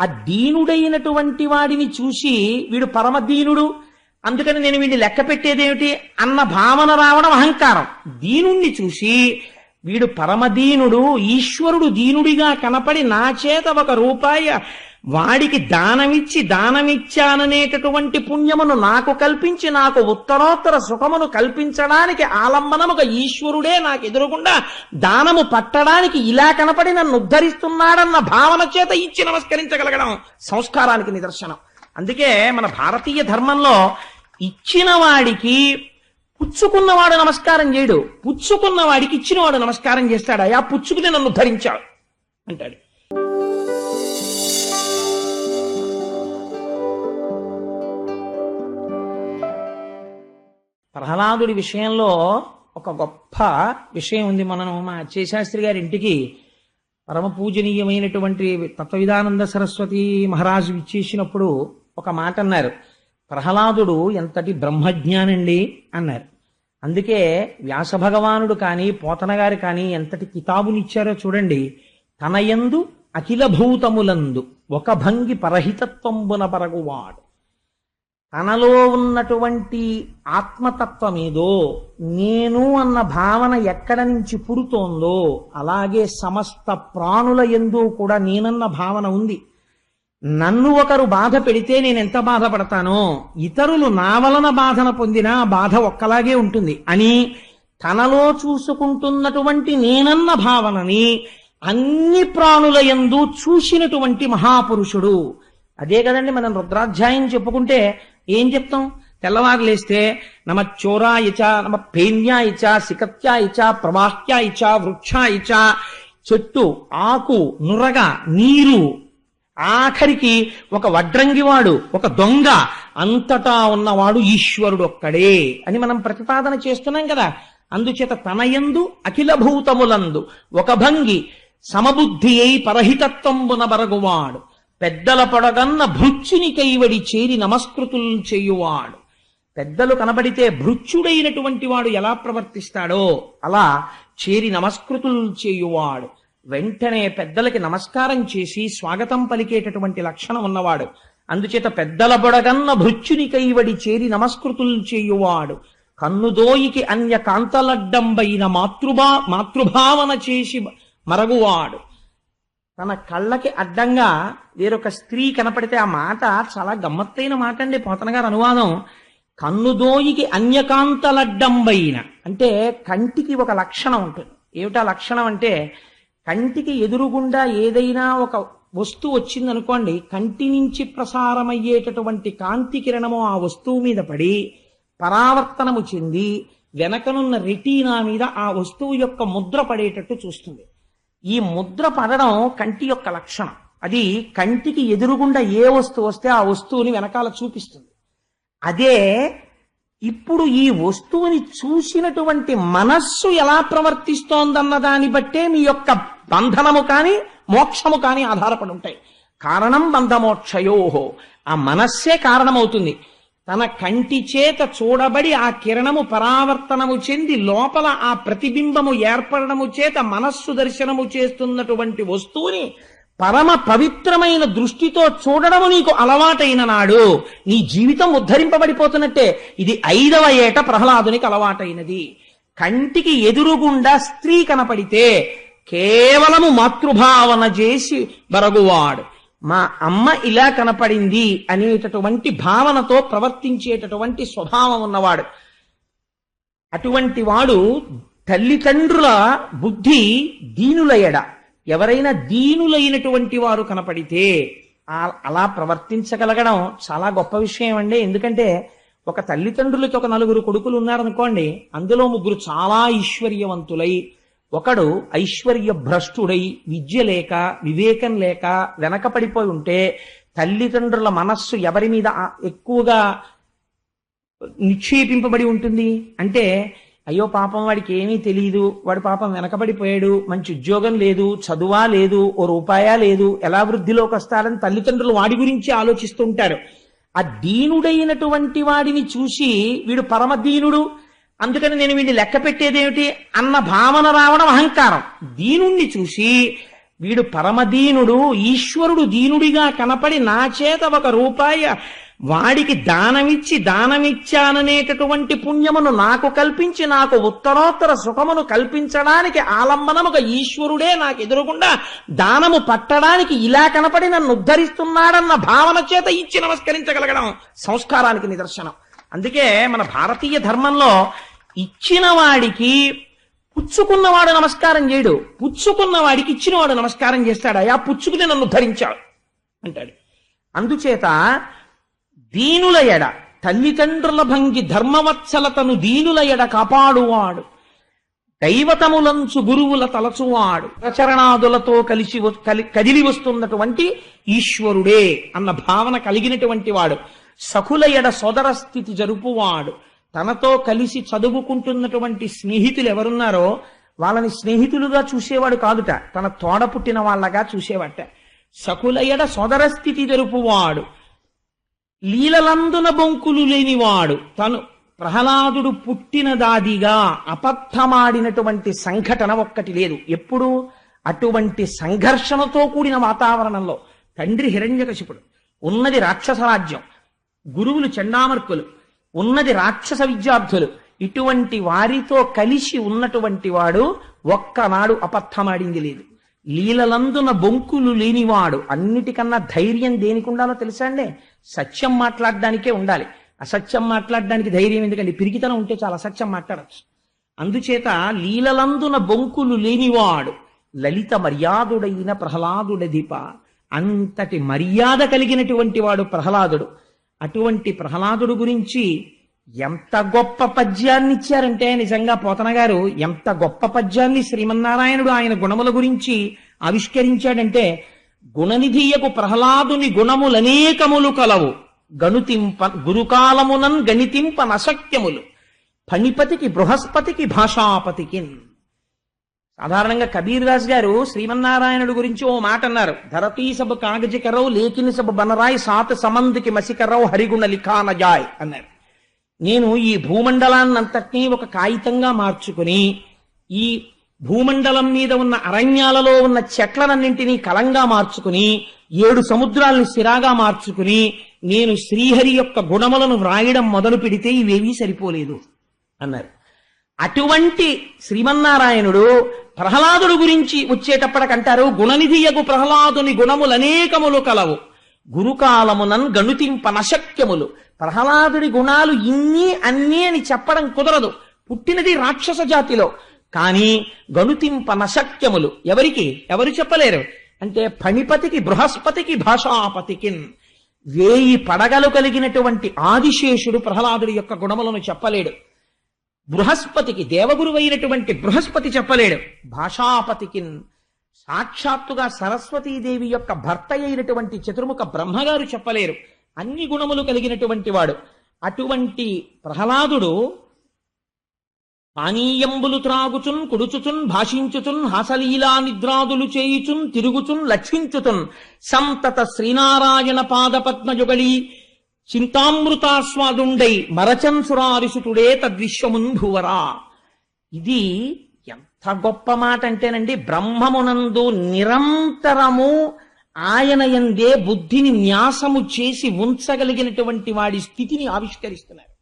ఆ దీనుడైనటువంటి వాడిని చూసి వీడు పరమదీనుడు. అందుకని నేను వీడిని లెక్క పెట్టేదేమిటి అన్న భావన రావడం అహంకారం. దీనుణ్ణి చూసి వీడు పరమదీనుడు ఈశ్వరుడు దీనుడిగా కనపడి నా చేత ఒక రూపాయి వాడికి దానమిచ్చి దానమిచ్చాననేటటువంటి పుణ్యమును నాకు కల్పించి నాకు ఉత్తరోత్తర సుఖమును కల్పించడానికి ఆలంబనముగా ఈశ్వరుడే నాకు ఎదురుకుండా దానము పట్టడానికి ఇలా కనపడి నన్ను ఉద్ధరిస్తున్నాడన్న భావన చేత ఇచ్చి నమస్కరించగలగడం సంస్కారానికి నిదర్శనం. అందుకే మన భారతీయ ధర్మంలో ఇచ్చిన వాడికి పుచ్చుకున్నవాడు నమస్కారం చేయడు. పుచ్చుకున్న వాడికి ఇచ్చినవాడు నమస్కారం చేస్తాడు. అయా పుచ్చుకుని నన్ను ధరించాడు అంటాడు. ప్రహ్లాదుడి విషయంలో ఒక గొప్ప విషయం ఉంది. మనం మా అచ్చేశాస్త్రి గారి ఇంటికి పరమ పూజనీయమైనటువంటి తత్వవిధానంద సరస్వతి మహారాజు ఇచ్చేసినప్పుడు ఒక మాట అన్నారు. ప్రహ్లాదుడు ఎంతటి బ్రహ్మజ్ఞానండి అన్నారు. అందుకే వ్యాస భగవానుడు కానీ పోతన గారు కానీ ఎంతటి కితాబునిచ్చారో చూడండి. తనయందు అఖిల భూతములందు ఒక భంగి పరహితత్వంబున పరగువాడు. తనలో ఉన్నటువంటి ఆత్మతత్వమేదో నేను అన్న భావన ఎక్కడ నుంచి పుడుతోందో అలాగే సమస్త ప్రాణుల ఎందు కూడా నేనన్న భావన ఉంది. నన్ను ఒకరు బాధ పెడితే నేను ఎంత బాధపడతానో ఇతరులు నా వలన బాధన పొందినా బాధ ఒక్కలాగే ఉంటుంది. అని తనలో చూసుకుంటున్నటువంటి నేనన్న భావనని అన్ని ప్రాణుల యందు చూసినటువంటి మహాపురుషుడు. అదే కదండి మనం రుద్రాధ్యాయం చెప్పుకుంటే ఏం చెప్తాం? తెల్లవారులేస్తే నమ చోరాయచ నమ పేద్య ఇచ శికత్య ఇచ ప్రవాహ్యాయచ వృక్షాయచ చెట్టు ఆకు నురగ నీరు. ఆఖరికి ఒక వడ్రంగివాడు ఒక దొంగ అంతటా ఉన్నవాడు ఈశ్వరుడు ఒక్కడే అని మనం ప్రతిపాదన చేస్తున్నాం కదా. అందుచేత తనయందు అఖిల భూతములందు ఒక భంగి సమబుద్ధి అయి పరహితత్వంబున బరగువాడు. పెద్దల పొడగన్న భృత్యుని కైవడి చేరి నమస్కృతులు చేయువాడు. పెద్దలు కనబడితే భృత్యుడైనటువంటి వాడు ఎలా ప్రవర్తిస్తాడో అలా చేరి నమస్కృతులు చేయువాడు. వెంటనే పెద్దలకి నమస్కారం చేసి స్వాగతం పలికేటటువంటి లక్షణం ఉన్నవాడు. అందుచేత పెద్దల బొడగన్న భృత్యుని కైవడి చేరి నమస్కృతులు చేయువాడు. కన్నుదోయికి అన్య కాంతలడ్డంబైన మాతృభా మాతృభావన చేసి మరగువాడు. తన కళ్ళకి అడ్డంగా వేరొక స్త్రీ కనపడితే ఆ మాట చాలా గమ్మత్తైన మాట అండి పోతన గారు అనువాదం. కన్నుదోయికి అన్యకాంతలడ్డంబైన అంటే కంటికి ఒక లక్షణం ఉంటుంది. ఏమిటా లక్షణం అంటే కంటికి ఎదురుగుండా ఏదైనా ఒక వస్తువు వచ్చిందనుకోండి కంటి నుంచి ప్రసారమయ్యేటటువంటి కాంతి కిరణము ఆ వస్తువు మీద పడి పరావర్తనము చెంది వెనకనున్న రెటీనా మీద ఆ వస్తువు యొక్క ముద్ర పడేటట్టు చూస్తుంది. ఈ ముద్ర పడడం కంటి యొక్క లక్షణం. అది కంటికి ఎదురుగుండా ఏ వస్తువు వస్తే ఆ వస్తువుని వెనకాల చూపిస్తుంది. అదే ఇప్పుడు ఈ వస్తువుని చూసినటువంటి మనస్సు ఎలా ప్రవర్తిస్తోందన్న దాన్ని బట్టే మీ యొక్క బంధనము కానీ మోక్షము కానీ ఆధారపడి ఉంటాయి. కారణం బంధమోక్షయోహో ఆ మనస్సే కారణమవుతుంది. తన కంటి చేత చూడబడి ఆ కిరణము పరావర్తనము చెంది లోపల ఆ ప్రతిబింబము ఏర్పడము చేత మనస్సు దర్శనము చేస్తున్నటువంటి వస్తువుని పరమ పవిత్రమైన దృష్టితో చూడడము నీకు అలవాటైన నాడు నీ జీవితం ఉద్ధరింపబడిపోతున్నట్టే. ఇది ఐదవ ఏట ప్రహ్లాదునికి అలవాటైనది. కంటికి ఎదురుగుండా స్త్రీ కనపడితే కేవలము మాతృభావన చేసి బరగువాడు. మా అమ్మ ఇలా కనపడింది అనేటటువంటి భావనతో ప్రవర్తించేటటువంటి స్వభావం ఉన్నవాడు. అటువంటి వాడు తల్లిదండ్రుల బుద్ధి దీనులయడ ఎవరైనా దీనులైనటువంటి వారు కనపడితే అలా ప్రవర్తించగలగడం చాలా గొప్ప విషయం అండి. ఎందుకంటే ఒక తల్లిదండ్రులకి ఒక నలుగురు కొడుకులు ఉన్నారనుకోండి అందులో ముగ్గురు చాలా ఐశ్వర్యవంతులై ఒకడు ఐశ్వర్య భ్రష్టుడై విద్య లేక వివేకం లేక వెనకపడిపోయి ఉంటే తల్లిదండ్రుల మనస్సు ఎవరి మీద ఎక్కువగా నిక్షేపింపబడి ఉంటుంది? అంటే అయ్యో పాపం వాడికి ఏమీ తెలియదు వాడు పాపం వెనకబడిపోయాడు మంచి ఉద్యోగం లేదు చదువా లేదు ఓ రూపాయా లేదు ఎలా వృద్ధిలోకి వస్తారని తల్లిదండ్రులు వాడి గురించి ఆలోచిస్తూ ఉంటారు. ఆ దీనుడైనటువంటి వాడిని చూసి వీడు పరమ దీనుడు అందుకని నేను వీడిని లెక్క పెట్టేదేమిటి అన్న భావన రావడం అహంకారం. దీనుణ్ణి చూసి వీడు పరమదీనుడు ఈశ్వరుడు దీనుడిగా కనపడి నా చేత ఒక రూపాయి వాడికి దానమిచ్చి దానమిచ్చాననేటటువంటి పుణ్యమును నాకు కల్పించి నాకు ఉత్తరోత్తర సుఖమును కల్పించడానికి ఆలంబనముగా ఈశ్వరుడే నాకు ఎదురుగుండా దానము పట్టడానికి ఇలా కనపడి నన్ను ఉద్ధరిస్తున్నాడన్న భావన చేత ఇచ్చి నమస్కరించగలగడం సంస్కారానికి నిదర్శనం. అందుకే మన భారతీయ ధర్మంలో ఇచ్చిన వాడికి పుచ్చుకున్నవాడు నమస్కారం చేయడు. పుచ్చుకున్నవాడికి ఇచ్చినవాడు నమస్కారం చేస్తాడు. అయా పుచ్చుకుని నన్ను ధరించాడు అంటాడు. అందుచేత దీనుల ఎడ తల్లిదండ్రుల భంగి ధర్మవత్సలతను దీనుల ఎడ కాపాడువాడు. దైవతములంచు గురువుల తలచువాడు. ప్రచరణాదులతో కలిసి వ- కలి- కదిలి వస్తున్నటువంటి ఈశ్వరుడే అన్న భావన కలిగినటువంటి వాడు. సఖుల ఎడ సోదర స్థితి జరుపువాడు. తనతో కలిసి చదువుకుంటున్నటువంటి స్నేహితులు ఎవరున్నారో వాళ్ళని స్నేహితులుగా చూసేవాడు కాదుట. తన తోడ పుట్టిన వాళ్ళగా చూసేవాట. సకుల ఎడ సోదర స్థితి జరుపువాడు. లీలలందున బొంకులు లేనివాడు. తను ప్రహ్లాదుడు పుట్టిన దాదిగా అబద్ధమాడినటువంటి సంఘటన ఒక్కటి లేదు. ఎప్పుడు? అటువంటి సంఘర్షణతో కూడిన వాతావరణంలో. తండ్రి హిరణ్యకశిపుడు. ఉన్నది రాక్షస రాజ్యం. గురువులు చండామర్కులు ఉన్నది రాక్షస విద్యార్థులు ఇటువంటి వారితో కలిసి ఉన్నటువంటి వాడు ఒక్కనాడు అబద్ధమాడింది లేదు. లీలలందున బొంకులు లేనివాడు అన్నిటికన్నా ధైర్యం దేనికి ఉండాలో తెలుసా అండి? సత్యం మాట్లాడడానికే ఉండాలి. అసత్యం మాట్లాడడానికి ధైర్యం ఎందుకండి? పిరికితనం ఉంటే చాలా అసత్యం మాట్లాడచ్చు. అందుచేత లీలలందున బొంకులు లేనివాడు లలిత మర్యాదుడైన ప్రహ్లాదుడధిప అంతటి మర్యాద కలిగినటువంటి వాడు ప్రహ్లాదుడు. అటువంటి ప్రహ్లాదుడు గురించి ఎంత గొప్ప పద్యాన్ని ఇచ్చారంటే నిజంగా పోతన గారు ఎంత గొప్ప పద్యాన్ని శ్రీమన్నారాయణుడు ఆయన గుణముల గురించి ఆవిష్కరించాడంటే గుణనిధియకు ప్రహ్లాదుని గుణములనేకములు కలవు. గణుతింప గురుకాలమునన్ గణితింప నశక్యములు. ఫణిపతికి బృహస్పతికి భాషాపతికి సాధారణంగా కబీర్ దాస్ గారు శ్రీమన్నారాయణుడు గురించి ఓ మాట అన్నారు. ధరతీ సబ్ కాగజకరవు లేకిని సబ్ బనరాయ్ సాత్ సమందికి మసికరవు హరిగుణ లిఖాన జాయ్ అన్నారు. నేను ఈ భూమండలాన్నంతటినీ ఒక కాగితంగా మార్చుకుని ఈ భూమండలం మీద ఉన్న అరణ్యాలలో ఉన్న చెట్లనన్నింటినీ కలంగా మార్చుకుని ఏడు సముద్రాల్ని సిరాగా మార్చుకుని నేను శ్రీహరి యొక్క గుణములను వ్రాయడం మొదలు పెడితే ఇవేవీ సరిపోలేదు అన్నారు. అటువంటి శ్రీమన్నారాయణుడు ప్రహ్లాదుడు గురించి వచ్చేటప్పటికంటారు గుణనిధియగు ప్రహ్లాదుని గుణములు అనేకములు కలవు. గురుకాలమునన్ గణుతింప నశక్యములు. ప్రహ్లాదుడి గుణాలు ఇన్ని అన్నీ అని చెప్పడం కుదరదు. పుట్టినది రాక్షస జాతిలో. కానీ గణుతింప నశక్యములు. ఎవరికి? ఎవరు చెప్పలేరు? అంటే ఫణిపతికి బృహస్పతికి భాషాపతికి వేయి పడగలు కలిగినటువంటి ఆదిశేషుడు ప్రహ్లాదుడి యొక్క గుణములను చెప్పలేడు. బృహస్పతికి దేవగురువైనటువంటి బృహస్పతి చెప్పలేడు. భాషాపతికి సాక్షాత్తుగా సరస్వతీదేవి యొక్క భర్త అయినటువంటి చతుర్ముఖ బ్రహ్మగారు చెప్పలేరు. అన్ని గుణములు కలిగినటువంటి వాడు. అటువంటి ప్రహ్లాదుడు పానీయంబులు త్రాగుచున్ కుడుచుచున్ భాషించుచున్ హాసలీలా నిద్రాదులు చేయుచున్ తిరుగుచున్ లక్షించుచున్ సంతత శ్రీనారాయణ పాదపద్మయుగళి చింతామృతాస్వాదుండై మరచంసురారిసుతుడే సురారిసుతుడే ఇది ఎంత గొప్ప మాట అంటేనండి బ్రహ్మమునందు నిరంతరము ఆయన ఎందే బుద్ధిని న్యాసము చేసి ఉంచగలిగినటువంటి వాడి స్థితిని ఆవిష్కరిస్తున్నారు.